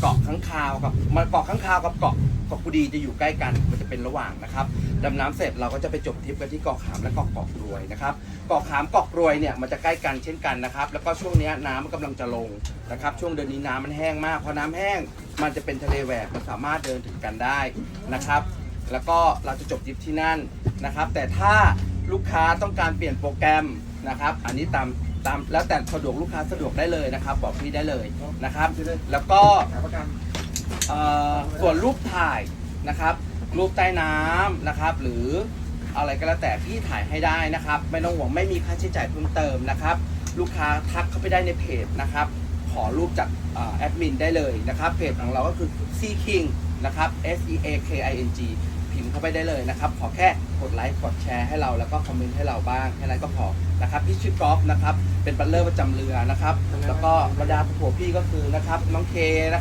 เกาะข้างคาวกับมาเกาะข้างคาวกับเกาะเกาะกูดีจะอยู่ใกล้กันมันจะเป็นระหว่างนะครับดำน้ำเสร็จเราก็จะไปจบทริปกันที่เกาะขามและเกาะเกาะกรวยนะครับเกาะขามเกาะกรวยเนี่ยมันจะใกล้กันเช่นกันนะครับ แล้วก็ช่วงนี้น้ำมันกำลังจะลงนะครับ ช่วงเดือนนี้น้ำมันแห้งมากพอน้ำแห้งมันจะเป็นทะเลแหวกมันสามารถเดินถึงกันได้นะครับ แล้วก็เราจะจบทริปที่นั่นนะครับ แต่ถ้าลูกค้าต้องการเปลี่ยนโปรแกรมนะครับ อันนี้ตาม ตามแล้วแต่สะดวกลูกค้าสะดวกได้เลยนะครับ บอกพี่ได้เลยนะครับ แล้วก็เอ่อส่วนรูปถ่ายนะครับ รูปใต้น้ำนะครับ หรืออะไรก็แล้วแต่พี่ถ่ายให้ได้นะครับ ไม่ต้องห่วงไม่มีค่าใช้จ่ายเพิ่มเติมนะครับ ลูกค้าทักเข้าไปได้ในเพจนะครับ ขอรูปจากเอ่อแอดมินได้เลยนะครับเพจของเราก็คือ C King นะครับ S E A K I N G พิมพ์เข้าไปได้เลยนะครับ ขอแค่กดไลค์ กดแชร์ให้เรา แล้วก็คอมเมนต์ให้เราบ้าง แค่นั้นก็พอ นะครับ พี่ชื่อกอล์ฟนะครับ เป็นบัลเลอร์ประจำเรือนะครับ แล้วก็บรรดาผัวพี่ก็คือนะครับ น้องเคนะครับ